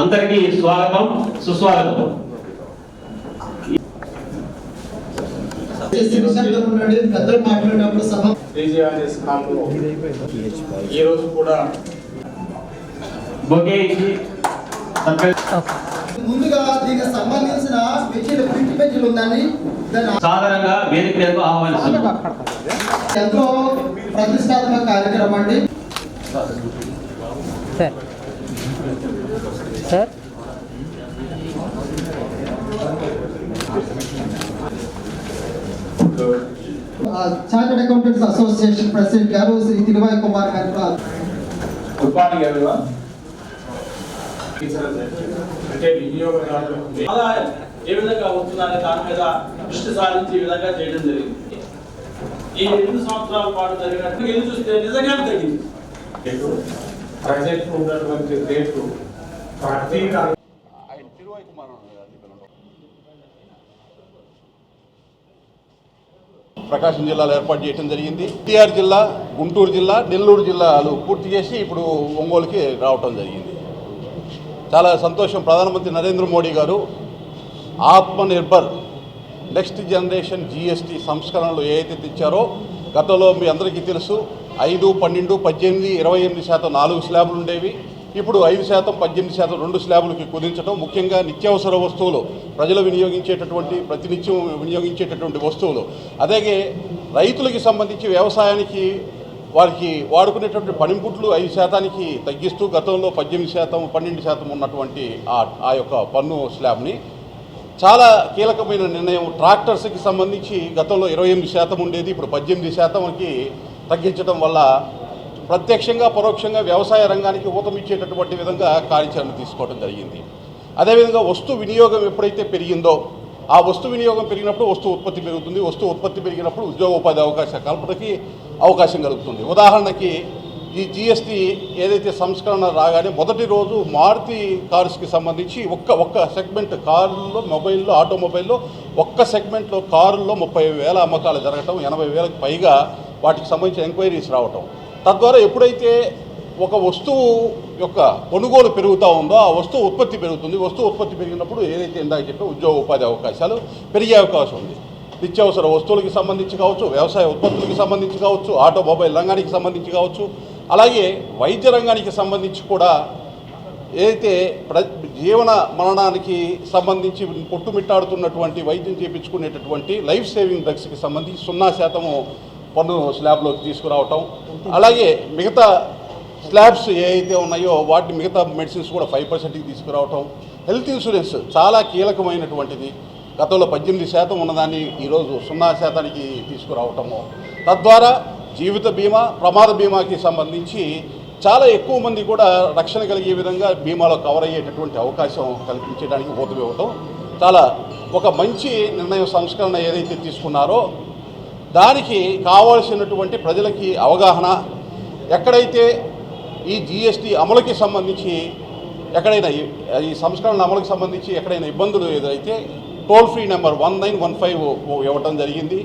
అందరికీ స్వాగతం సుస్వాగతం. చేసి నిశ్శబ్దం ఉండండి పెద్దలు మాట్లాడేటప్పుడు సభ రీజియానిస్ కాంలో ఈ రోజు కూడా ముందుగా దీనికి సంబంధించిన ప్రింట్ సాధారణంగా వేదిక మీదకు ఆహ్వానిస్తున్నాం. ఎంతో ప్రతిష్టాత్మక కార్యక్రమం అండి. Sir. Sir chartered accountants association president గారు శ్రీ తిరువాయి కుమార్ గారు కూడా గుడ్ మార్నింగ్ ఎవరివన్ అంటే వినియోగదారులు ఆదాయం ఏ విధంగా అవుతుందనే దాని మీద దృష్టి సారించి ఈ విధంగా చేయడం జరిగింది ఈ రెండు సంవత్సరాల పాటు జరిగినట్టు ఇది చూస్తే నిజంగానే తగ్గింది. ప్రజెక్ట్ ఉన్నటువంటి రేటు ప్రతి ప్రకాశం జిల్లాలో ఏర్పాటు చేయడం జరిగింది. ఎన్టీఆర్ జిల్లా గుంటూరు జిల్లా నెల్లూరు జిల్లాలు పూర్తి చేసి ఇప్పుడు ఒంగోలుకి రావటం జరిగింది. చాలా సంతోషం. ప్రధానమంత్రి నరేంద్ర మోడీ గారు ఆత్మనిర్భర్ నెక్స్ట్ జనరేషన్ జిఎస్టీ సంస్కరణలు ఏదైతే తెచ్చారో గతంలో మీ అందరికీ తెలుసు ఐదు పన్నెండు పద్దెనిమిది ఇరవై ఎనిమిది శాతం నాలుగు స్లాబులు ఉండేవి. ఇప్పుడు ఐదు శాతం పద్దెనిమిది శాతం రెండు స్లాబులకి కుదించడం ముఖ్యంగా నిత్యావసర వస్తువులు ప్రజలు వినియోగించేటటువంటి ప్రతినిత్యం వినియోగించేటటువంటి వస్తువులు. అలాగే రైతులకి సంబంధించి వ్యవసాయానికి వారికి వాడుకునేటువంటి పనిముట్లు ఐదు శాతానికి తగ్గిస్తూ గతంలో పద్దెనిమిది శాతం పన్నెండు శాతం ఉన్నటువంటి ఆ ఆ యొక్క పన్ను స్లాబ్ని చాలా కీలకమైన నిర్ణయం. ట్రాక్టర్స్కి సంబంధించి గతంలో ఇరవై ఎనిమిది శాతం ఉండేది ఇప్పుడు పద్దెనిమిది శాతంకి తగ్గించడం వల్ల ప్రత్యక్షంగా పరోక్షంగా వ్యవసాయ రంగానికి ఊతమిచ్చేటటువంటి విధంగా కార్యాచరణ తీసుకోవడం జరిగింది. అదేవిధంగా వస్తు వినియోగం ఎప్పుడైతే పెరిగిందో ఆ వస్తు వినియోగం పెరిగినప్పుడు వస్తు ఉత్పత్తి పెరుగుతుంది. వస్తు ఉత్పత్తి పెరిగినప్పుడు ఉద్యోగ ఉపాధి అవకాశ కల్పనకి అవకాశం కలుగుతుంది. ఉదాహరణకి ఈ జిఎస్టీ ఏదైతే సంస్కరణ రాగానే మొదటి రోజు మారుతి కార్స్కి సంబంధించి ఒక్క ఒక్క సెగ్మెంట్ కారుల్లో మొబైల్లో ఆటోమొబైల్లో ఒక్క సెగ్మెంట్లో కారుల్లో ముప్పై వేల అమ్మకాలు జరగటం ఎనభై వేలకు పైగా వాటికి సంబంధించిన ఎంక్వైరీస్ రావటం. తద్వారా ఎప్పుడైతే ఒక వస్తువు యొక్క కొనుగోలు పెరుగుతూ ఉందో ఆ వస్తువు ఉత్పత్తి పెరుగుతుంది. వస్తువు ఉత్పత్తి పెరిగినప్పుడు ఏదైతే ఇందాక చెప్పి ఉద్యోగ ఉపాధి అవకాశాలు పెరిగే అవకాశం ఉంది. నిత్యావసర వస్తువులకి సంబంధించి కావచ్చు వ్యవసాయ ఉత్పత్తులకి సంబంధించి కావచ్చు ఆటోమొబైల్ రంగానికి సంబంధించి కావచ్చు అలాగే వైద్య రంగానికి సంబంధించి కూడా ఏదైతే ప్ర జీవన మరణానికి సంబంధించి పొట్టుమిట్టాడుతున్నటువంటి వైద్యం చేయించుకునేటటువంటి లైఫ్ సేవింగ్ డ్రగ్స్కి సంబంధించి సున్నా శాతము పన్ను స్లాబ్లోకి తీసుకురావటం. అలాగే మిగతా స్లాబ్స్ ఏవైతే ఉన్నాయో వాటిని మిగతా మెడిసిన్స్ కూడా ఫైవ్ పర్సెంట్కి తీసుకురావటం. హెల్త్ ఇన్సూరెన్స్ చాలా కీలకమైనటువంటిది. గతంలో పద్దెనిమిది శాతం ఉన్నదాన్ని ఈరోజు సున్నా శాతానికి తీసుకురావటము. తద్వారా జీవిత బీమా ప్రమాద బీమాకి సంబంధించి చాలా ఎక్కువ మంది కూడా రక్షణ కలిగే విధంగా బీమాలో కవర్ అయ్యేటటువంటి అవకాశం కల్పించడానికి ఊతం ఇవ్వటం. చాలా ఒక మంచి నిర్ణయం సంస్కరణ ఏదైతే తీసుకున్నారో దానికి కావాల్సినటువంటి ప్రజలకి అవగాహన ఎక్కడైతే ఈ జిఎస్టీ అమలుకి సంబంధించి ఎక్కడైనా ఈ- సంస్కరణల సంస్కరణ అమలుకి సంబంధించి ఎక్కడైనా ఇబ్బందులు ఎదురైతే toll free number one nine one five ఇవ్వటం జరిగింది.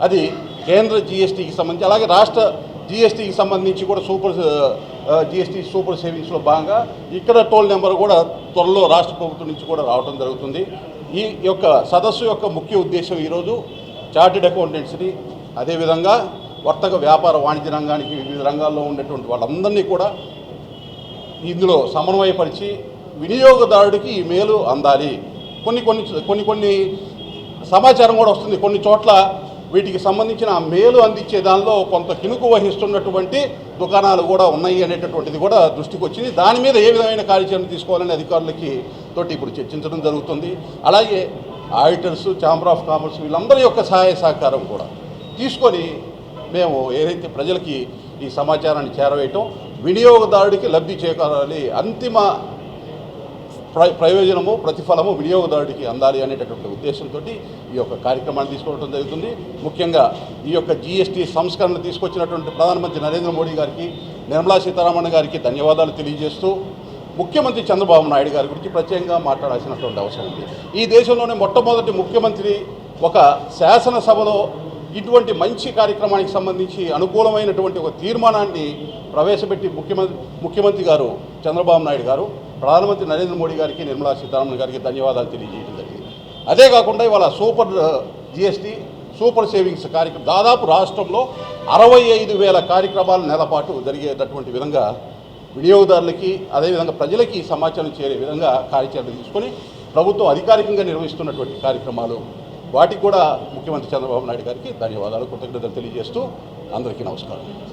అది కేంద్ర జిఎస్టీకి సంబంధించి అలాగే రాష్ట్ర జిఎస్టీకి సంబంధించి కూడా సూపర్ జిఎస్టీ సూపర్ సేవింగ్స్లో భాగంగా ఇక్కడ టోల్ నెంబర్ కూడా త్వరలో రాష్ట్ర ప్రభుత్వం నుంచి కూడా రావడం జరుగుతుంది. ఈ యొక్క సదస్సు యొక్క ముఖ్య ఉద్దేశం ఈరోజు చార్టెడ్ అకౌంటెంట్స్ని అదేవిధంగా వర్తక వ్యాపార వాణిజ్య రంగానికి వివిధ రంగాల్లో ఉండేటువంటి వాళ్ళందరినీ కూడా ఇందులో సమన్వయపరిచి వినియోగదారుడికి ఈ మేలు అందాలి. కొన్ని కొన్ని కొన్ని కొన్ని సమాచారం కూడా వస్తుంది. కొన్ని చోట్ల వీటికి సంబంధించిన ఆ మేలు అందించే దానిలో కొంత కినుకు వహిస్తున్నటువంటి దుకాణాలు కూడా ఉన్నాయి అనేటటువంటిది కూడా దృష్టికి వచ్చింది. దాని మీద ఏ విధమైన కార్యాచరణ తీసుకోవాలని అధికారులకి తోటి ఇప్పుడు చర్చించడం జరుగుతుంది. అలాగే ఆడిటర్స్ ఛాంబర్ ఆఫ్ కామర్స్ వీళ్ళందరి యొక్క సహాయ సహకారం కూడా. తీసుకొని మేము ఏదైతే ప్రజలకి ఈ సమాచారాన్ని చేరవేయటం వినియోగదారుడికి లబ్ధి చేకూరాలి అంతిమ ప్ర ప్రయోజనము ప్రతిఫలము వినియోగదారుడికి అందాలి అనేటటువంటి ఉద్దేశంతో ఈ యొక్క కార్యక్రమాన్ని తీసుకోవడం జరుగుతుంది. ముఖ్యంగా ఈ యొక్క జీఎస్టీ సంస్కరణ తీసుకొచ్చినటువంటి ప్రధానమంత్రి నరేంద్ర మోడీ గారికి నిర్మలా సీతారామన్ గారికి ధన్యవాదాలు తెలియజేస్తూ ముఖ్యమంత్రి చంద్రబాబు నాయుడు గారి గురించి ప్రత్యేకంగా మాట్లాడాల్సినటువంటి అవసరం ఉంది. ఈ దేశంలోనే మొట్టమొదటి ముఖ్యమంత్రి ఒక శాసనసభలో ఇటువంటి మంచి కార్యక్రమానికి సంబంధించి అనుకూలమైనటువంటి ఒక తీర్మానాన్ని ప్రవేశపెట్టి ముఖ్యమంత్రి ముఖ్యమంత్రి గారు చంద్రబాబు నాయుడు గారు ప్రధానమంత్రి నరేంద్ర మోడీ గారికి నిర్మలా సీతారామన్ గారికి ధన్యవాదాలు తెలియజేయడం జరిగింది. అదే కాకుండా ఇవాళ సూపర్ జిఎస్టీ సూపర్ సేవింగ్స్ కార్యక్రమం దాదాపు రాష్ట్రంలో అరవై ఐదు వేల కార్యక్రమాలు నెలపాటు జరిగేటటువంటి విధంగా వినియోగదారులకి అదేవిధంగా ప్రజలకి సమాచారం చేరే విధంగా కార్యాచరణ తీసుకొని ప్రభుత్వం అధికారికంగా నిర్వహిస్తున్నటువంటి కార్యక్రమాలు వాటికి కూడా ముఖ్యమంత్రి చంద్రబాబు నాయుడు గారికి ధన్యవాదాలు కృతజ్ఞతలు తెలియజేస్తూ అందరికీ నమస్కారం.